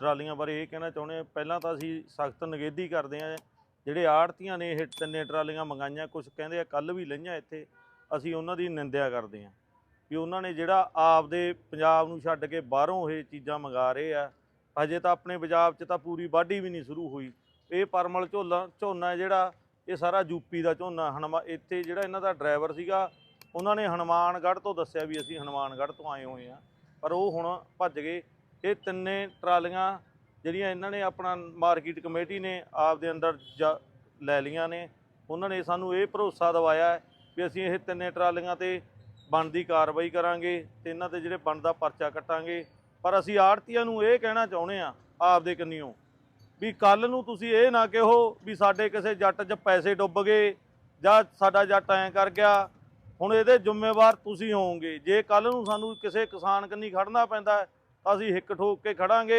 ਟਰਾਲੀਆਂ ਬਾਰੇ ਇਹ ਕਹਿਣਾ ਚਾਹੁੰਦੇ ਹਾਂ, ਪਹਿਲਾਂ ਤਾਂ ਅਸੀਂ ਸਖਤ ਨਿਗੇਧੀ ਕਰਦੇ ਹਾਂ, ਜਿਹੜੇ ਆੜਤੀਆਂ ਨੇ ਇਹ ਤਿੰਨੇ ਟਰਾਲੀਆਂ ਮੰਗਾਈਆਂ ਕੁਝ ਕਹਿੰਦੇ ਆ ਕੱਲ ਵੀ ਲਈਆਂ ਇੱਥੇ, ਅਸੀਂ ਉਹਨਾਂ ਦੀ ਨਿੰਦਿਆ ਕਰਦੇ ਹਾਂ ਕਿ ਉਹਨਾਂ ਨੇ ਜਿਹੜਾ ਆਪਦੇ ਪੰਜਾਬ ਨੂੰ ਛੱਡ ਕੇ ਬਾਹਰੋਂ ਇਹ ਚੀਜ਼ਾਂ ਮੰਗਾ ਰਹੇ ਆ, ਹਜੇ ਤਾਂ ਆਪਣੇ ਪੰਜਾਬ 'ਚ ਤਾਂ ਪੂਰੀ ਵਾਢੀ ਵੀ ਨਹੀਂ ਸ਼ੁਰੂ ਹੋਈ। ਇਹ ਪਰਮਲ ਝੋਲਾ, ਝੋਨਾ ਜਿਹੜਾ, ਇਹ ਸਾਰਾ ਯੂਪੀ ਦਾ ਝੋਨਾ, ਹਨਮਾ, ਇੱਥੇ ਜਿਹੜਾ ਇਹਨਾਂ ਦਾ ਡਰਾਈਵਰ ਸੀਗਾ, ਉਹਨਾਂ ਨੇ ਹਨੂਮਾਨਗੜ੍ਹ ਤੋਂ ਦੱਸਿਆ ਵੀ ਅਸੀਂ ਹਨੂਮਾਨਗੜ੍ਹ ਤੋਂ ਆਏ ਹੋਏ ਆ ਪਰ ਉਹ ਹੁਣ ਭੱਜ ਗਏ। ਇਹ ਤਿੰਨੇ ਟਰਾਲੀਆਂ ਜਿਹੜੀਆਂ ਇਹਨਾਂ ਨੇ ਆਪਣਾ ਮਾਰਕੀਟ ਕਮੇਟੀ ਨੇ ਆਪ ਦੇ ਅੰਦਰ ਜਾ- ਲੈ ਲੀਆਂ ਨੇ। ਉਹਨਾਂ ਨੇ ਸਾਨੂੰ ਇਹ ਭਰੋਸਾ ਦਿਵਾਇਆ ਵੀ ਅਸੀਂ ਇਹ ਤਿੰਨੇ ਟਰਾਲੀਆਂ ਤੇ ਬਣਦੀ ਕਾਰਵਾਈ ਕਰਾਂਗੇ ਤੇ ਇਹਨਾਂ ਤੇ ਜਿਹੜੇ ਬਣਦਾ ਪਰਚਾ ਕੱਟਾਂਗੇ। ਪਰ ਅਸੀਂ ਆੜਤੀਆਂ ਨੂੰ ਇਹ ਕਹਿਣਾ ਚਾਹੁੰਦੇ ਆ ਆਪਦੇ ਕੰਨਿਓ ਵੀ ਕੱਲ ਨੂੰ ਤੁਸੀਂ ਇਹ ਨਾ ਕਹੋ ਵੀ ਸਾਡੇ ਕਿਸੇ ਜੱਟ 'ਚ ਪੈਸੇ ਡੁੱਬ ਗਏ ਜਾਂ ਸਾਡਾ ਜੱਟ ਐਂ ਕਰ ਗਿਆ। ਹੁਣ ਇਹਦੇ ਜ਼ਿੰਮੇਵਾਰ ਤੁਸੀਂ ਹੋਵੋਗੇ। ਜੇ ਕੱਲ ਨੂੰ ਸਾਨੂੰ ਕਿਸੇ ਕਿਸਾਨ ਕੰਨੀ ਖੜਨਾ ਪੈਂਦਾ ਅਸੀਂ ਹਿੱਕ ਠੋਕ ਕੇ ਖੜਾਂਗੇ।